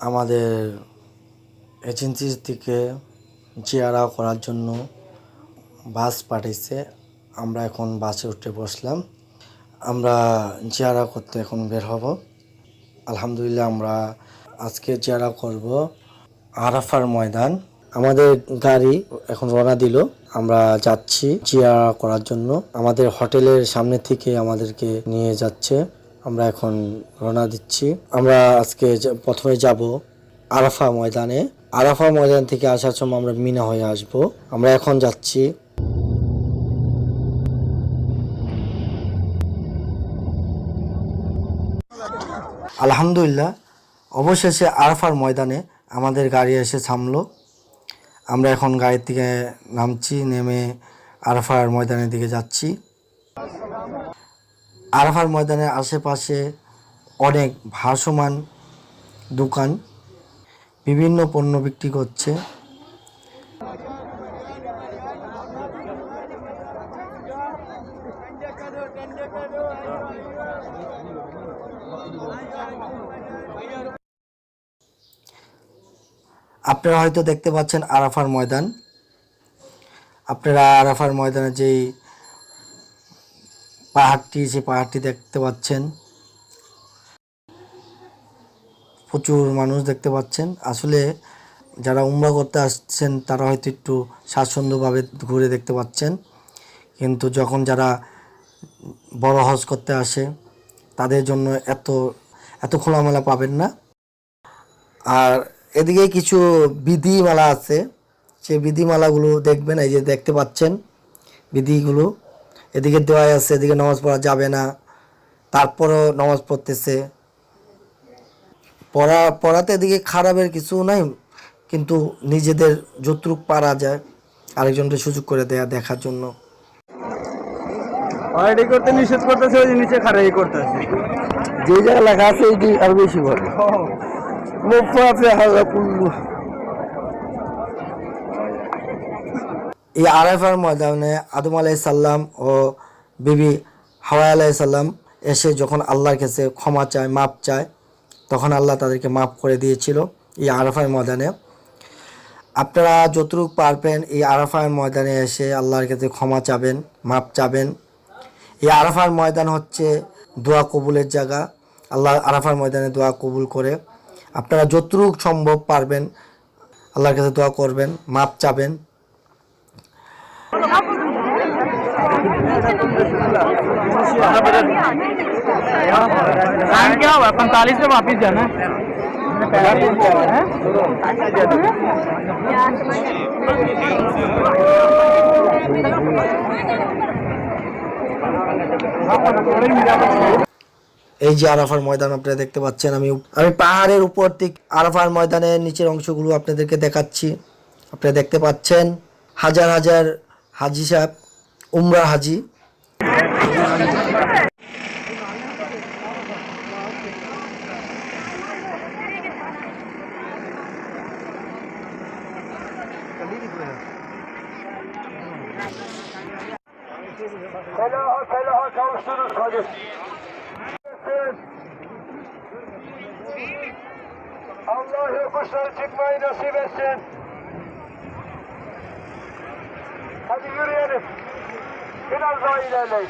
আমাদের এজেন্সি থেকে জিয়ারা করার জন্য বাস পাঠিয়েছে আমরা এখন বাসে উঠে বসলাম। আমরা জিয়ারা করতে এখন বের হব। আলহামদুলিল্লাহ আমরা আজকে জিয়ারা করব আরাফার ময়দান। আমাদের গাড়ি এখন রওনা দিল। আমরা যাচ্ছি জিয়ারা করার জন্য। আমাদের হোটেলের সামনে থেকে আমাদেরকে নিয়ে যাচ্ছে। আমরা এখন রওনা দিচ্ছি। আমরা আজকে প্রথমে যাব আরাফা ময়দানে। আরাফা ময়দান থেকে আসার সময় আমরা মিনা হয়ে আসব। আমরা এখন যাচ্ছি। আলহামদুলিল্লাহ, অবশেষে আরাফার ময়দানে আমাদের গাড়ি এসে থামলো। আমরা এখন গাড়ির থেকে নামছি, নেমে আরাফার ময়দানের দিকে যাচ্ছি। আরাফার ময়দানের আশেপাশে অনেক ভাসমান দোকান, বিভিন্ন পণ্য বিক্রি করছে। আপনারা হয়তো দেখতে পাচ্ছেন আরাফার ময়দান। আপনারা আরাফার ময়দানে যেই পাহাড়টি সেই পাহাড়টি দেখতে পাচ্ছেন, প্রচুর মানুষ দেখতে পাচ্ছেন। আসলে যারা উমরা করতে আসছেন, তারা হয়তো একটু স্বাচ্ছন্দ্যভাবে ঘুরে দেখতে পাচ্ছেন। কিন্তু যখন যারা বড় হজ করতে আসে, তাদের জন্য এত এত খোলামেলা পাবেন না। আর এদিকে কিছু বিধিমালা আছে। সেই বিধিমালাগুলো দেখবেন, এই যে দেখতে পাচ্ছেন বিধিগুলো। এদিকে দেওয়া আছে এদিকে নামাজ পড়া যাবে না। তারপরও নামাজ পড়তেছে। পড়া পড়াতে এদিকে খারাপের কিছু নাই কিন্তু নিজেদের যতটুক পারা যায় আরেকজনকে সুযোগ করে দেয়া দেখার জন্য। পার্টি করতে নিষেধ করতেছে ওই যে নিচে খারাই করতেছে। যে জায়গায় লেখা আছে আরও বেশি বলে মুফাতে হাজা কুল্লু এই আরাফার ময়দানে আদম আলাই সাল্লাম ও বিবি হাওয়া আলাই সাল্লাম এসে যখন আল্লাহর কাছে ক্ষমা চায়, মাপ চায়, তখন আল্লাহ তাদেরকে মাফ করে দিয়েছিল এই আরাফার ময়দানে। আপনারা যতটুকু পারবেন এই আরাফার ময়দানে এসে আল্লাহর কাছে ক্ষমা চাবেন, মাপ চাবেন। এই আরাফার ময়দান হচ্ছে দোয়া কবুলের জায়গা। আল্লাহ আরাফার ময়দানে দোয়া কবুল করে। আপনারা যতটুকু সম্ভব পারবেন আল্লাহর কাছে দোয়া করবেন, মাপ চাবেন। टाइम क्या हुआ पैंतालीस में वापिस जाना এই যে আরাফার ময়দান আপনারা দেখতে পাচ্ছেন আমি আমি পাহাড়ের উপর থেকে আরাফার ময়দানের নিচের অংশগুলো আপনাদেরকে দেখাচ্ছি আপনারা দেখতে পাচ্ছেন হাজার হাজার হাজি সাহেব উমরা হাজি Felaha felaha kavuştunuz hadi. Allah yokuşları çıkmayı nasip etsin. Hadi yürüyelim. Biraz daha ilerleyin.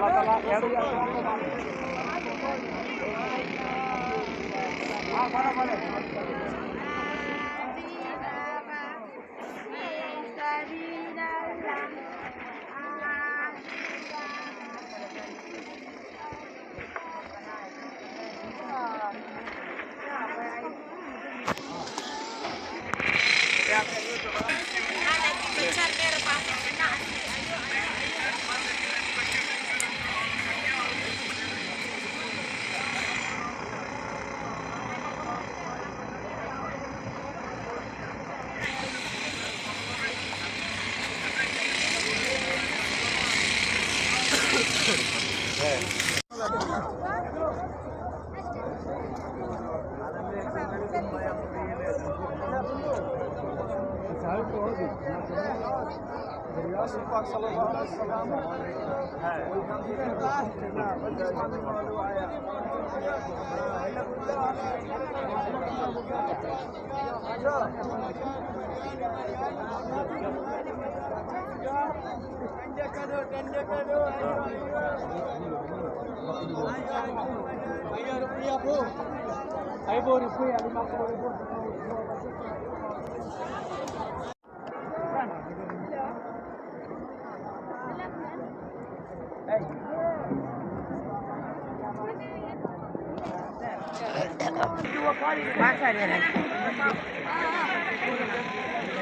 Allah Allah. ભલે ભલે হ্যাঁ Tanda kado, tanda kado. Aibori poi all'immagine.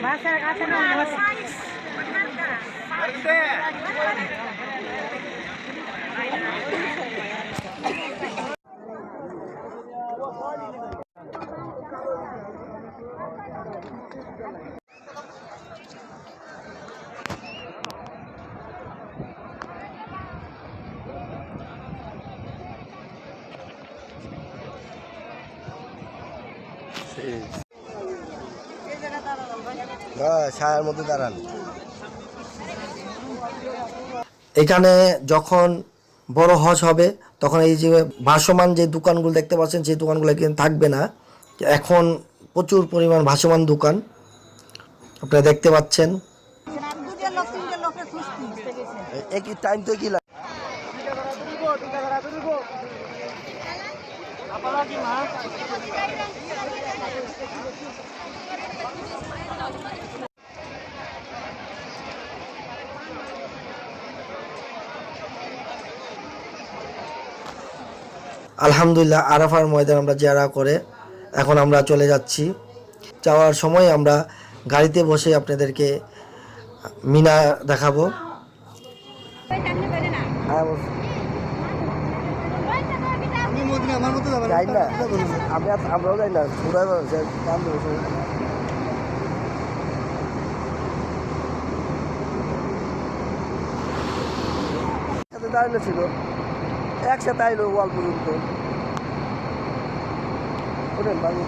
Masa, masa, masa, masa. ছায়ার মধ্যে দাঁড়ান। এখানে যখন বড় হজ হবে, তখন এই যে ভাসমান যে দোকানগুলো দেখতে পাচ্ছেন, সেই দোকানগুলো কিন্তু থাকবে না। এখন প্রচুর পরিমাণ ভাসমান দোকান। আপনারা দেখতে পাচ্ছেন। একই টাইম তো কি লাগে আলহামদুলিল্লাহ আরাফার ময়দান আমরা জিয়ারা করে এখন আমরা চলে যাচ্ছি। যাওয়ার সময় আমরা গাড়িতে বসে আপনাদেরকে মিনা দেখাবো আমি মদিনা আমার মতো যাবেন যাই না। আমি আমরাও যাই না ঘুরে কাম ধরেছে দাঁড়ানো ছিল? একসাথে আইলো ওয়াল পর্যন্ত ওঠেন বাঙি